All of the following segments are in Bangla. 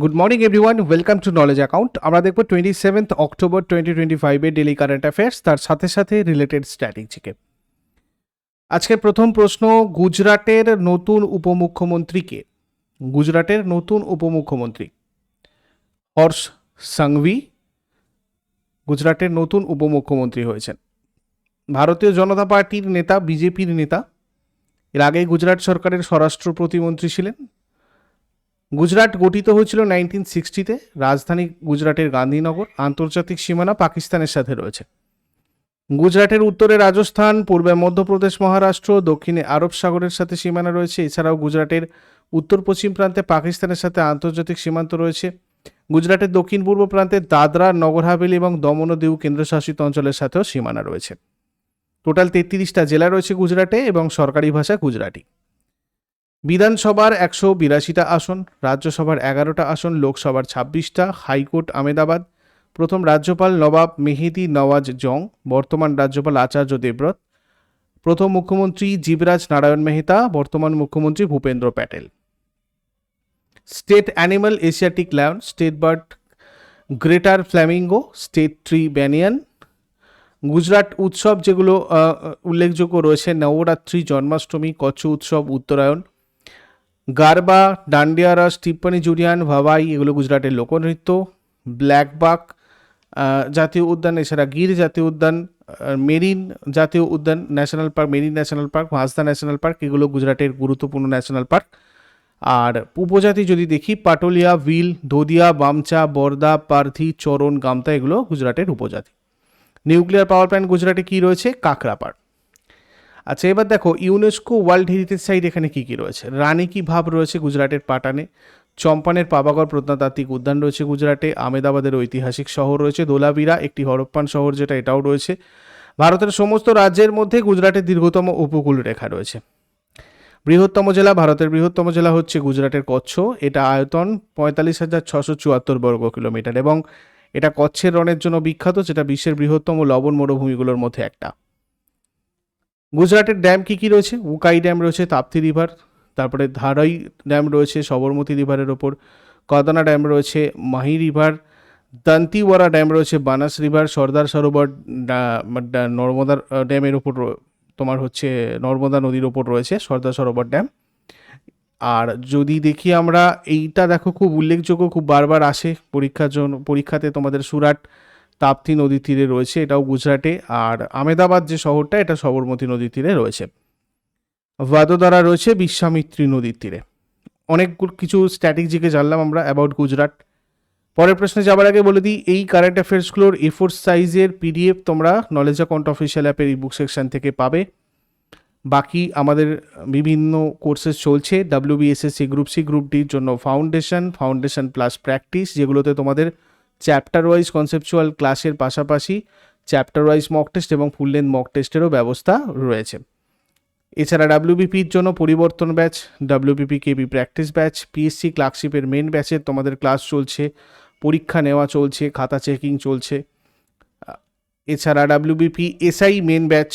Good morning everyone welcome to knowledge account আমরা দেখব twenty seventh October twenty twenty ফাইভে ডেলি কারেন্ট অ্যাফেয়ার্স তার সাথে সাথে রিলেটেড স্ট্র্যাটেজিকে আজকের প্রথম প্রশ্ন, গুজরাটের নতুন উপমুখ্যমন্ত্রী কে গুজরাটের নতুন উপমুখ্যমন্ত্রী। হর্ষ সাংভি গুজরাটের নতুন উপমুখ্যমন্ত্রী হয়েছেন। ভারতীয় জনতা পার্টির নেতা, বিজেপির নেতা। এর আগে গুজরাট সরকারের স্বরাষ্ট্র প্রতিমন্ত্রী ছিলেন। গুজরাট গঠিত হয়েছিল নাইনটিন সিক্সটিতে রাজধানী গুজরাটের গান্ধীনগর, আন্তর্জাতিক সীমানা পাকিস্তানের সাথে রয়েছে। গুজরাটের উত্তরে রাজস্থান, পূর্বে মধ্যপ্রদেশ, মহারাষ্ট্র, দক্ষিণে আরব সাগরের সাথে সীমানা রয়েছে। এছাড়াও গুজরাটের উত্তর পশ্চিম প্রান্তে পাকিস্তানের সাথে আন্তর্জাতিক সীমান্ত রয়েছে। গুজরাটের দক্ষিণ পূর্ব প্রান্তে দাদরা, নগর হাভেলি এবং দমন ও দিউ কেন্দ্রশাসিত অঞ্চলের সাথেও সীমানা রয়েছে। টোটাল তেত্রিশটা জেলা রয়েছে গুজরাটে এবং সরকারি ভাষা গুজরাটি। বিধানসভার একশো বিরাশিটা আসন, রাজ্যসভার এগারোটা আসন, লোকসভার ছাব্বিশটা, হাইকোর্ট আমেদাবাদ, প্রথম রাজ্যপাল নবাব মেহেদি নওয়াজ জং, বর্তমান রাজ্যপাল আচার্য দেবব্রত, প্রথম মুখ্যমন্ত্রী জীবরাজ নারায়ণ মেহতা, বর্তমান মুখ্যমন্ত্রী Bhupendra Patel. State animal Asiatic lion state bird greater flamingo, state tree banyan, Gujarat উৎসব যেগুলো উল্লেখযোগ্য রয়েছে, নবরাত্রি জন্মাষ্টমী কচ্ছ উৎসব, উত্তরায়ণ গারবা ডান্ডিয়া রাস টিপ্পানি জুরিয়ান ভাবাই এগুলো গুজরাটের লোকনৃত্য, ব্ল্যাকবাক জাতীয় উদ্যান, এছাড়া গির জাতীয় উদ্যান মেরিন জাতীয় উদ্যান, national park, marine national park মাসদা national park, এগুলো গুজরাটের গুরুত্বপূর্ণ ন্যাশনাল পার্ক। আর উপজাতি যদি দেখি, পাটলিয়া, ভিল, ধোদিয়া, বামচা, বর্দা, পার্থি, চরণ, গামতা, এগুলো গুজরাটের উপজাতি। নিউক্লিয়ার পাওয়ার প্ল্যান্ট গুজরাটে কি রয়েছে? কাকরাপাড় আচ্ছা এবার দেখো ইউনেস্কো ওয়ার্ল্ড হেরিটেজ সাইট এখানে কি কি রয়েছে? রানী কি ভাব রয়েছে গুজরাটের পাটানে? চম্পানের পাবাগড় প্রত্নতাত্ত্বিক উদ্যান রয়েছে গুজরাটে। আমেদাবাদের ঐতিহাসিক শহর রয়েছে দোলাবিরা, একটি হরপ্পান শহর যেটা এটাও রয়েছে। ভারতের সমস্ত রাজ্যের মধ্যে গুজরাটের দীর্ঘতম উপকূল রেখা রয়েছে। বৃহত্তম জেলা, ভারতের বৃহত্তম জেলা হচ্ছে গুজরাটের কচ্ছ। এটা আয়তন পঁয়তাল্লিশ হাজার ছশো চুয়াত্তর বর্গ কিলোমিটার এবং এটা কচ্ছের রণের জন্য বিখ্যাত, যেটা বিশ্বের বৃহত্তম লবণ মরুভূমিগুলোর মধ্যে একটা। গুজরাটের ড্যাম কি কি রয়েছে? উকাই ড্যাম রয়েছে, তাপ্তি রিভার, তারপরে ধারাই ড্যাম রয়েছে, সবরমতী রিভারের ওপর, কদানা ড্যাম রয়েছে, মাহি রিভার, দান্তিওয়ারা ড্যাম রয়েছে, বানাস রিভার, সর্দার সরোবর নর্মদার ড্যামের ওপর তোমার হচ্ছে নর্মদা নদীর ওপর রয়েছে সর্দার সরোবর ড্যাম। আর যদি দেখি আমরা, এইটা দেখো খুব উল্লেখযোগ্য, খুব বারবার আসে পরীক্ষার জন্য, পরীক্ষাতে তোমাদের সুরাট তাপ্তি নদীর তীরে রয়েছে, এটাও গুজরাটে। আর আমেদাবাদ যে শহরটা, এটা সবরমতী নদীর তীরে রয়েছে। ভাদোদারা রয়েছে বিশ্বামিত্রী নদীর তীরে। অনেক কিছু স্ট্র্যাটেজিকে জানলাম আমরা অ্যাবাউট গুজরাট। পরের প্রশ্নে যাবার আগে বলে দিই, এই কারেন্ট অ্যাফেয়ার্সগুলোর এ ফোর সাইজের পিডিএফ তোমরা নলেজ অ্যাকাউন্ট অফিসিয়াল অ্যাপের ইবুক সেকশন থেকে পাবে। বাকি আমাদের বিভিন্ন কোর্সেস চলছে ডাব্লিউবিএসএসসি গ্রুপ সি গ্রুপ ডির জন্য ফাউন্ডেশন ফাউন্ডেশন প্লাস প্র্যাকটিস যেগুলোতে তোমাদের চ্যাপ্টার ওয়াইজ কনসেপচুয়াল ক্লাসের পাশাপাশি চ্যাপ্টার ওয়াইজ মক টেস্ট এবং ফুল লেন্থ মক টেস্টেরও ব্যবস্থা রয়েছে। এছাড়া ডাব্লিউবিপির জন্য পরিবর্তন batch WBP KP practice batch, PSC ক্লার্কশিপের main ব্যাচে তোমাদের ক্লাস চলছে, পরীক্ষা নেওয়া চলছে, খাতা চেকিং চলছে। এছাড়া ডাব্লিউবিপি এসআই মেন ব্যাচ,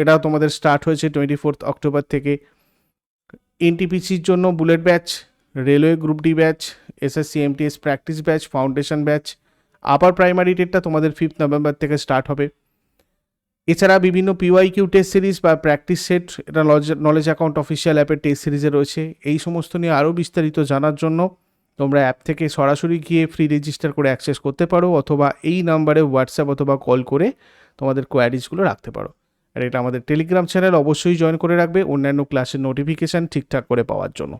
এটাও তোমাদের স্টার্ট হয়েছে টোয়েন্টি ফোর্থ অক্টোবর থেকে। এনটিপিসির জন্য bullet batch, railway group D batch, SSC MTS practice batch, foundation batch upper primary টেটটা তোমাদের ফিফথ নভেম্বর থেকে স্টার্ট হবে। এছাড়া বিভিন্ন P Y Q test series বা প্র্যাকটিস সেট এটা নলেজ অ্যাকাউন্ট অফিসিয়াল অ্যাপের টেস্ট সিরিজে রয়েছে। এই সমস্ত নিয়ে আরও বিস্তারিত জানার জন্য তোমরা অ্যাপ থেকে সরাসরি গিয়ে ফ্রি রেজিস্টার করে অ্যাক্সেস করতে পারো, অথবা এই নাম্বারে হোয়াটসঅ্যাপ অথবা কল করে তোমাদের কোয়ারিজগুলো রাখতে পারো। আর এটা আমাদের টেলিগ্রাম চ্যানেল অবশ্যই জয়েন করে রাখবে অন্যান্য ক্লাসের নোটিফিকেশান ঠিকঠাক করে পাওয়ার জন্য।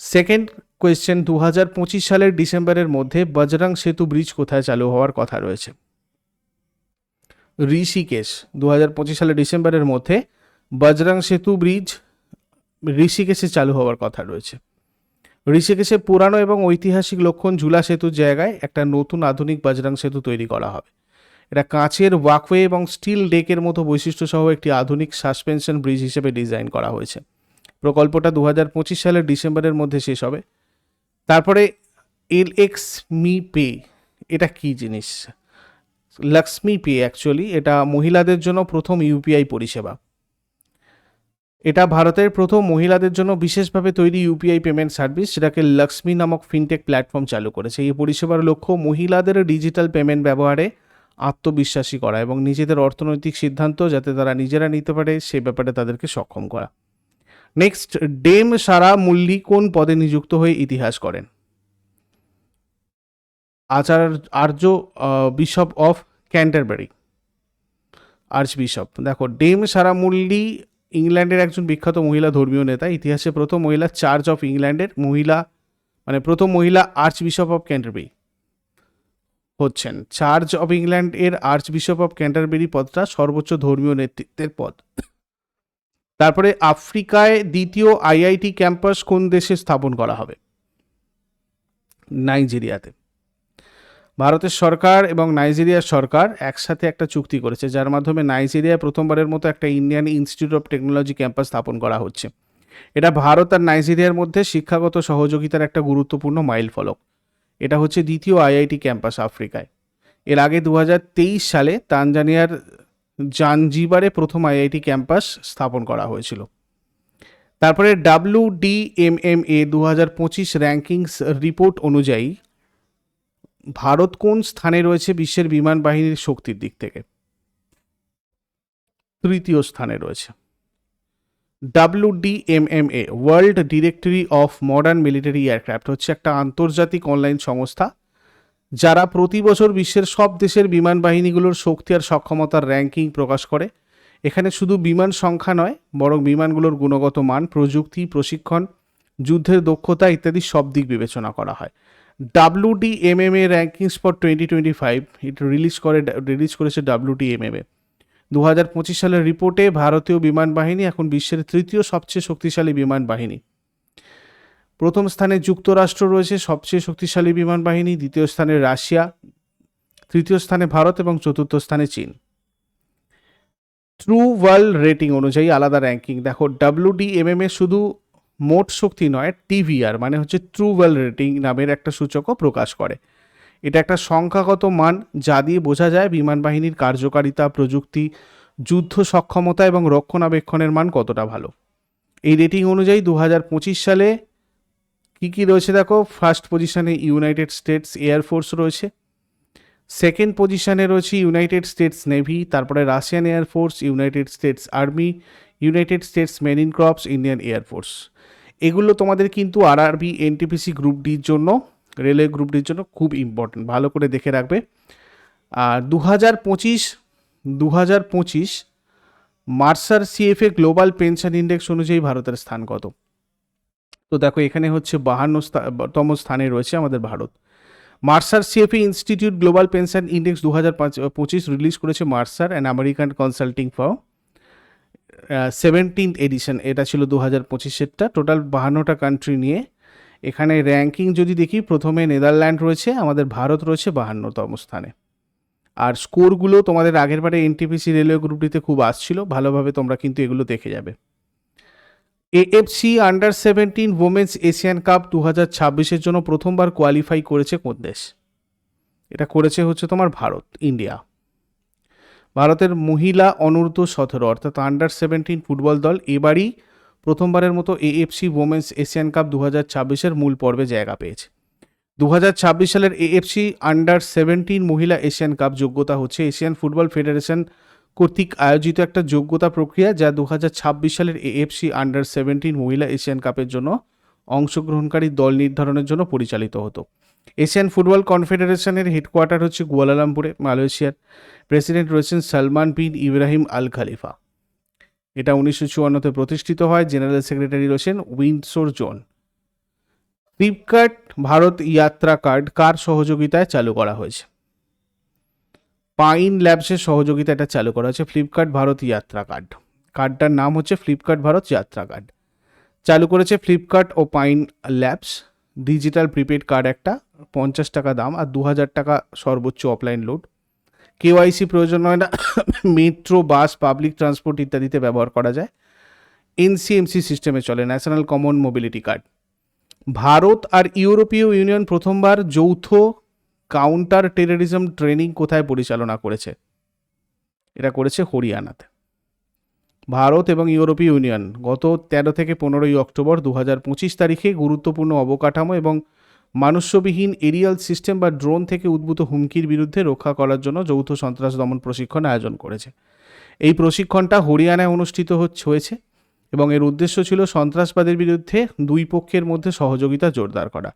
সেকেন্ড কোয়েশ্চেন দু হাজার পঁচিশ সালের ডিসেম্বরের মধ্যে বজরং সেতু ব্রিজ কোথায় চালু হওয়ার কথা রয়েছে? ঋষিকেশ দু হাজার পঁচিশ সালের ডিসেম্বরের মধ্যে বজরং সেতু ব্রিজ ঋষিকেশে চালু হওয়ার কথা রয়েছে। ঋষিকেশে পুরানো এবং ঐতিহাসিক লক্ষণ ঝুলা সেতুর জায়গায় একটা নতুন আধুনিক বজরং সেতু তৈরি করা হবে। এটা কাঁচের ওয়াকওয়ে এবং স্টিল ডেকের মতো বৈশিষ্ট্য সহ একটি আধুনিক সাসপেনশন ব্রিজ হিসেবে ডিজাইন করা হয়েছে। প্রকল্পটা দু হাজার পঁচিশ সালের ডিসেম্বরের মধ্যে শেষ হবে। তারপরে এল এক্স মি পে এটা কি জিনিস? লক্ষ্মী পে অ্যাকচুয়ালি এটা মহিলাদের জন্য প্রথম ইউপিআই পরিষেবা। এটা ভারতের প্রথম মহিলাদের জন্য বিশেষভাবে তৈরি ইউপিআই পেমেন্ট সার্ভিস যেটাকে লক্ষ্মী নামক ফিনটেক প্ল্যাটফর্ম চালু করেছে। এই পরিষেবার লক্ষ্য মহিলাদের ডিজিটাল পেমেন্ট ব্যবহারে আত্মবিশ্বাসী করা এবং নিজেদের অর্থনৈতিক সিদ্ধান্ত যাতে তারা নিজেরা নিতে পারে, সে ব্যাপারে তাদেরকে সক্ষম করা। নেক্সট ডেম সারা মুল্লি কোন পদে নিযুক্ত হয়ে ইতিহাস করেন? আচার আর্য bishop of Canterbury archbishop দেখো ডেম সারা মুল্লি ইংল্যান্ডের একজন বিখ্যাত মহিলা ধর্মীয় নেতা, ইতিহাসে প্রথম মহিলা চার্চ অফ ইংল্যান্ডের মহিলা মানে প্রথম মহিলা আর্চ বিশপ অফ ক্যান্টারবেরি হচ্ছেন। চার্চ অফ ইংল্যান্ড এর আর্চ বিশপ অফ ক্যান্টারবেরি পদটা সর্বোচ্চ ধর্মীয় নেতৃত্বের পদ। তারপরে আফ্রিকায় দ্বিতীয় আইআইটি ক্যাম্পাস কোন দেশে স্থাপন করা হবে? নাইজেরিয়াতে। ভারতের সরকার এবং নাইজেরিয়ার সরকার একসাথে একটা চুক্তি করেছে, যার মাধ্যমে নাইজেরিয়ায় প্রথমবারের মতো একটা Indian Institute of Technology campus স্থাপন করা হচ্ছে। এটা ভারত আর নাইজেরিয়ার মধ্যে শিক্ষাগত সহযোগিতার একটা গুরুত্বপূর্ণ মাইল ফলক। এটা হচ্ছে দ্বিতীয় আইআইটি ক্যাম্পাস আফ্রিকায়। এর আগে দু হাজার তেইশ সালে তানজানিয়ার জানজিবারে প্রথম আইআইটি ক্যাম্পাস স্থাপন করা হয়েছিল। তারপরে W D M M A দু হাজার পঁচিশ র্যাঙ্কিংস রিপোর্ট অনুযায়ী ভারত কোন স্থানে রয়েছে বিশ্বের বিমান বাহিনীর শক্তির দিক থেকে? তৃতীয় স্থানে রয়েছে। W D M M A world directory of modern military aircraft হচ্ছে একটা আন্তর্জাতিক অনলাইন সংস্থা। যারা প্রতি বছর বিশ্বের সব দেশের বিমান বাহিনীগুলোর শক্তি আর সক্ষমতার র্যাঙ্কিং প্রকাশ করে, এখানে শুধু বিমান সংখ্যা নয়, বরং বিমানগুলোর গুণগত মান, প্রযুক্তি, প্রশিক্ষণ, যুদ্ধের দক্ষতা ইত্যাদি সব দিক বিবেচনা করা হয়। W D M M A rankings for twenty twenty five এটা রিলিজ করে রিলিজ করেছে W D M M A দু হাজার পঁচিশ সালের রিপোর্টে ভারতীয় বিমান বাহিনী এখন বিশ্বের তৃতীয় সবচেয়ে শক্তিশালী বিমান বাহিনী। প্রথম স্থানে যুক্তরাষ্ট্র রয়েছে, সবচেয়ে শক্তিশালী বিমান বাহিনী, দ্বিতীয় স্থানে রাশিয়া, তৃতীয় স্থানে ভারত এবং চতুর্থ স্থানে চীন। ট্রু ওয়ার্ল্ড রেটিং অনুযায়ী আলাদা র্যাঙ্কিং দেখো W D M M A শুধু মোট শক্তি নয় টিভিআর মানে হচ্ছে ট্রু ওয়েল রেটিং নামের একটা সূচকও প্রকাশ করে। এটা একটা সংখ্যাগত মান, যা দিয়ে বোঝা যায় বিমান বাহিনীর কার্যকারিতা, প্রযুক্তি, যুদ্ধ সক্ষমতা এবং রক্ষণাবেক্ষণের মান কতটা ভালো। এই রেটিং অনুযায়ী দু হাজার পঁচিশ সালে কী কী রয়েছে দেখো? ফার্স্ট পজিশনে ইউনাইটেড স্টেটস এয়ারফোর্স রয়েছে। সেকেন্ড পজিশনে রয়েছে ইউনাইটেড স্টেটস নেভি তারপরে Russian air force united states army united states marine corps Indian air force এগুলো তোমাদের কিন্তু আরআরবি এনটিপিসি গ্রুপ ডির জন্য, রেলওয়ে গ্রুপ ডির জন্য খুব ইম্পর্টেন্ট ভালো করে দেখে রাখবে। আর দু হাজার পঁচিশ দু হাজার পঁচিশ Mercer CFA global pension index অনুযায়ী ভারতের স্থান কত? তো দেখো, এখানে হচ্ছে বাহান্ন তম স্থানে রয়েছে আমাদের Bharat. Mercer CFA institute global pension index দু হাজার পঁচিশ রিলিজ করেছে Mercer and American consulting firm seventeenth edition এটা ছিল দু হাজার পঁচিশেরটা। টোটাল বাহান্নটা কান্ট্রি নিয়ে এখানে র্যাঙ্কিং যদি দেখি, প্রথমে নেদারল্যান্ড রয়েছে, আমাদের ভারত রয়েছে বাহান্নতম স্থানে। আর স্কোরগুলো তোমাদের আগের বারে এনটিপিসি রেলওয়ে গ্রুপটিতে খুব আসছিল, ভালোভাবে তোমরা কিন্তু এগুলো দেখে যাবে। AFC under seventeen women's Asian cup দু হাজার ছাব্বিশের জন্য প্রথমবার কোয়ালিফাই করেছে কোন দেশ? এটা করেছে হচ্ছে তোমার ভারত ইন্ডিয়া ভারতের মহিলা অনূর্ধ্ব সতেরো, অর্থাৎ আন্ডার সেভেন্টিন ফুটবল দল এবারই প্রথমবারের মতো এএফসি ওমেন্স এশিয়ান কাপ দু হাজার ছাব্বিশের মূল পর্বে জায়গা পেয়েছে। দু হাজার ছাব্বিশ সালের এএফসি আন্ডার সেভেন্টিন মহিলা এশিয়ান কাপ যোগ্যতা হচ্ছে এশিয়ান ফুটবল ফেডারেশন কর্তৃক আয়োজিত একটা যোগ্যতা প্রক্রিয়া যা দু হাজার ছাব্বিশ সালের এএফসি আন্ডার সেভেন্টিন মহিলা এশিয়ান কাপের জন্য অংশগ্রহণকারী দল নির্ধারণের জন্য পরিচালিত হতো। এশিয়ান ফুটবল কনফেডারেশনের হেডকোয়ার্টার হচ্ছে কুয়ালালামপুরে মালয়েশিয়ার প্রেসিডেন্ট রয়েছেন সালমান বিন ইব্রাহিম আল খালিফা। এটা উনিশশো চুয়ান্নতে প্রতিষ্ঠিত হয়। জেনারেল সেক্রেটারি রয়েছেন উইন্ডসোর জোন। ফ্লিপকার্ট ভারত যাত্রা কার্ড কার সহযোগিতায় চালু করা হয়েছে? পাইন ল্যাবসের সহযোগিতা এটা চালু করা হয়েছে ফ্লিপকার্ট ভারত যাত্রা কার্ড কার্ডটার নাম হচ্ছে ফ্লিপকার্ট ভারত যাত্রা কার্ড চালু করেছে ফ্লিপকার্ট ও Pine Labs digital prepaid card একটা, পঞ্চাশ টাকা দাম আর দু হাজার টাকা সর্বোচ্চ অফলাইন লোড কেওয়াইসি প্রয়োজন হয় না মেট্রো বাস পাবলিক ট্রান্সপোর্ট ইত্যাদিতে ব্যবহার করা যায়। এনসিএমসি সিস্টেমে চলে national common mobility card Bharat আর ইউরোপীয় ইউনিয়ন প্রথমবার যৌথ কাউন্টার টেররিজম ট্রেনিং কোথায় পরিচালনা করেছে? এটা করেছে হরিয়ানাতে। ভারত এবং ইউরোপীয় ইউনিয়ন গত তেরো থেকে পনেরোই অক্টোবর দু হাজার পঁচিশ তারিখে গুরুত্বপূর্ণ অবকাঠামো এবং মানুষ্যবিহীন এরিয়াল সিস্টেম বা ড্রোন থেকে উদ্ভূত হুমকির বিরুদ্ধে রক্ষা করার জন্য যৌথ সন্ত্রাস দমন প্রশিক্ষণ আয়োজন করেছে। এই প্রশিক্ষণটা হরিয়ানায় অনুষ্ঠিত হয়েছে এবং এর উদ্দেশ্য ছিল সন্ত্রাসবাদের বিরুদ্ধে দুই পক্ষের মধ্যে সহযোগিতা জোরদার করা।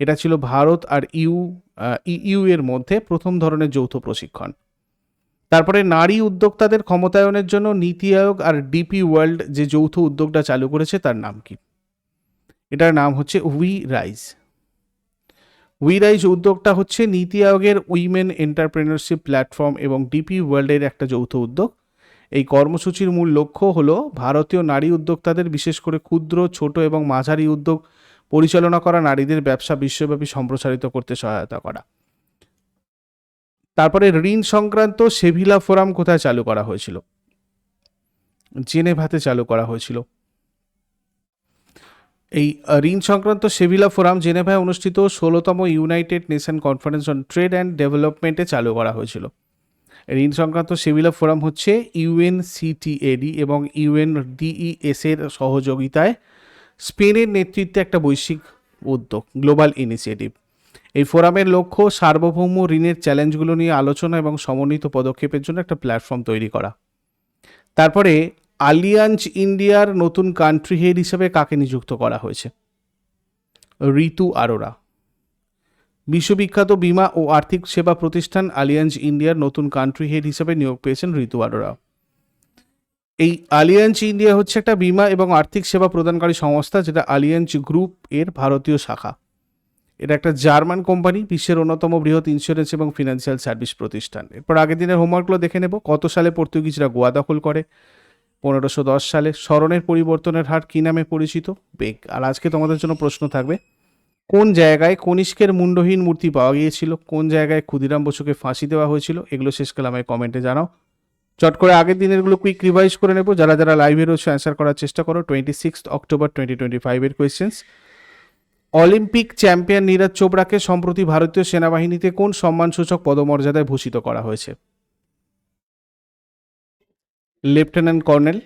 এটা ছিল ভারত আর ইউ ইউ এর মধ্যে প্রথম ধরনের যৌথ প্রশিক্ষণ। তারপরে নারী উদ্যোক্তাদের ক্ষমতায়নের জন্য নীতি আয়োগ আর ডিপি ওয়ার্ল্ড যে যৌথ উদ্যোগটা চালু করেছে তার নাম কি? এটার নাম হচ্ছে উই রাইজ। উই রাইজ উদ্যোগটা হচ্ছে নীতি আয়োগের উইমেন এন্টারপ্রেনারশিপ প্ল্যাটফর্ম এবং ডিপি ওয়ার্ল্ডের একটা যৌথ উদ্যোগ। এই কর্মসূচির মূল লক্ষ্য হলো ভারতীয় নারী উদ্যোক্তাদের বিশেষ করে ক্ষুদ্র, ছোট এবং মাঝারি উদ্যোগ পরিচালনা করা নারীদের ব্যবসা বিশ্বব্যাপী সম্প্রসারিত করতে সহায়তা করা। তারপরে ঋণ সংক্রান্ত সেভিলা ফোরাম কোথায় চালু করা হয়েছিল? জেনেভাতে চালু করা হয়েছিল। এই ঋণ সংক্রান্ত সেভিলা ফোরাম জেনেভায় অনুষ্ঠিত ষোলোতম United Nation conference on trade and ডেভেলপমেন্টে চালু করা হয়েছিল। ঋণ সংক্রান্ত সেভিলা ফোরাম হচ্ছে ইউএনসিটিএডি এবং ইউএন ইউএনডিইএস এর সহযোগিতায় স্পেনের নেতৃত্বে একটা বৈশ্বিক উদ্যোগ, গ্লোবাল ইনিশিয়েটিভ। এই ফোরামের লক্ষ্য সার্বভৌম ঋণের চ্যালেঞ্জগুলো নিয়ে আলোচনা এবং সমন্বিত পদক্ষেপের জন্য একটা প্ল্যাটফর্ম তৈরি করা। তারপরে আলিয়াঞ্জ ইন্ডিয়ার নতুন কান্ট্রি হেড হিসেবে কাকে নিযুক্ত করা হয়েছে? ঋতু আরোরা। বিশ্ববিখ্যাত বিমা ও আর্থিক সেবা প্রতিষ্ঠান আলিয়াঞ্জ ইন্ডিয়ার নতুন কান্ট্রি হেড হিসেবে নিয়োগ পেয়েছেন ঋতু আরোরা। এই আলিয়াঞ্জ ইন্ডিয়া হচ্ছে একটা বিমা এবং আর্থিক সেবা প্রদানকারী সংস্থা যেটা আলিয়াঞ্জ গ্রুপ এর ভারতীয় শাখা। এটা একটা জার্মান কোম্পানি, বিশ্বের অন্যতম বৃহৎ ইন্স্যুরেন্স এবং ফিনান্সিয়াল সার্ভিস প্রতিষ্ঠান। এরপর আগের দিনের হোমওয়ার্কগুলো দেখে নেব। কত সালে পর্তুগিজরা গোয়া দখল করে? পনেরোশো দশ সালে। স্মরণের পরিবর্তনের হার কী নামে পরিচিত? বেগ। আর আজকে তোমাদের জন্য প্রশ্ন থাকবে, কোন জায়গায় কনিষ্কের মুন্ডহীন মূর্তি পাওয়া গিয়েছিল? কোন জায়গায় ক্ষুদিরাম বসুকে ফাঁসি দেওয়া হয়েছিল? এগুলো শেষকালে আমায় কমেন্টে জানাও। চট করে আগের দিনেরগুলো কুইক রিভাইজ করে নেব। যারা যারা লাইভে রয়েছে অ্যান্সার করার চেষ্টা করো twenty six October twenty twenty ফাইভের কোয়েশ্চেন্স অলিম্পিক চ্যাম্পিয়ন নীরজ চোপড়াকে সম্প্রতি ভারতীয় সেনাবাহিনীতে কোন সম্মানসূচক পদমর্যাদায় ভূষিত করা হয়েছে? লেফটেন্যান্ট কর্নেল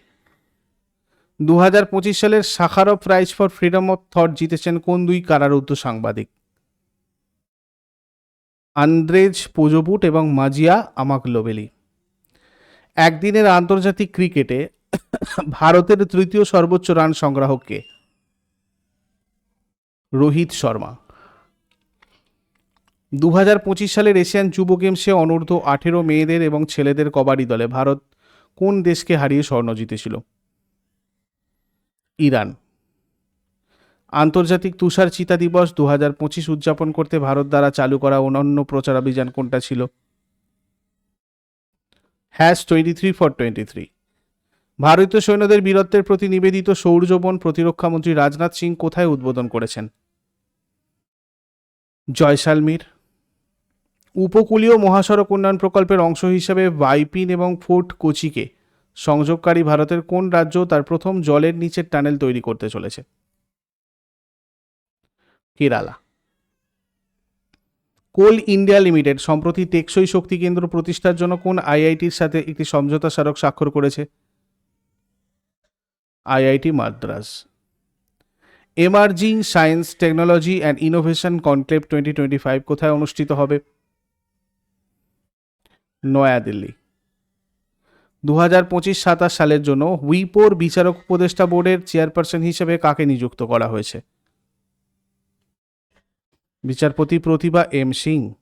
দু হাজার পঁচিশ সালের Sakharov prize for freedom of thought জিতেছেন কোন দুই কারারুদ্ধ সাংবাদিক? আন্দ্রেজ পোজোপুট এবং মাজিয়া আমাকলোবেলি একদিনের আন্তর্জাতিক ক্রিকেটে ভারতের তৃতীয় সর্বোচ্চ রান সংগ্রাহককে রোহিত শর্মা। দু হাজার পঁচিশ সালের এশিয়ান যুব গেমসে অনূর্ধ্ব আঠেরো মেয়েদের এবং ছেলেদের কবাডি দলে ভারত কোন দেশকে হারিয়ে স্বর্ণ জিতেছিল? ইরান। আন্তর্জাতিক তুষার চিতা দিবস দু হাজার পঁচিশ উদযাপন করতে ভারত দ্বারা চালু করা অনন্য প্রচারাভিযান কোনটা ছিল? Hash twenty three for twenty three ভারতীয় সৈন্যদের বীরত্বের প্রতি নিবেদিত সৌর্যবন প্রতিরক্ষামন্ত্রী রাজনাথ সিং কোথায় উদ্বোধন করেছেন? জয়সালমীর। উপকূলীয় মহাসড়ক উন্নয়ন প্রকল্পের অংশ হিসেবে বাইপিন এবং ফোর্ট কোচিকে সংযোগকারী ভারতের কোন রাজ্য তার প্রথম জলের নিচের টানেল তৈরি করতে চলেছে? কেরালা। কোল ইন্ডিয়া লিমিটেড, সম্প্রতি টেকসই শক্তি কেন্দ্র প্রতিষ্ঠার জন্য কোন আইআইটির সাথে একটি সমঝোতা স্মারক স্বাক্ষর করেছে? IIT Madras. Emerging science, technology and innovation conclave twenty twenty five কোথায় অনুষ্ঠিত হবে? নয়াদিল্লি। দু হাজার পঁচিশ সাতাশ সালের জন্য উইপোর বিচারক উপদেষ্টা বোর্ডের চেয়ারপারসন হিসেবে কাকে নিযুক্ত করা হয়েছে? বিচারপতি প্রতিভা এম সিং।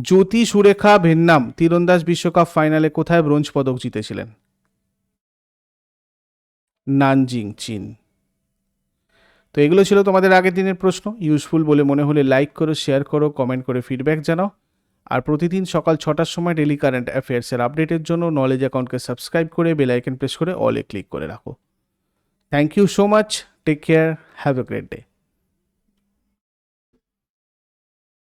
জ্যোতি সুরেখা ভেন্নাম তীরন্দাজ বিশ্বকাপ ফাইনালে কোথায় ব্রোঞ্জ পদক জিতেছিলেন? নানজিং, চীন। তো এগুলো ছিল তোমাদের আগের দিনের প্রশ্ন। ইউজফুল বলে মনে হলে লাইক করো, শেয়ার করো, কমেন্ট করে ফিডব্যাক জানাও। আর প্রতিদিন সকাল ছটার সময় ডেলি কারেন্ট অ্যাফেয়ার্সের আপডেটের জন্য নলেজ অ্যাকাউন্টকে সাবস্ক্রাইব করে বেল আইকন প্রেস করে অলে ক্লিক করে রাখো। Thank you so much. Take care. Have a great day.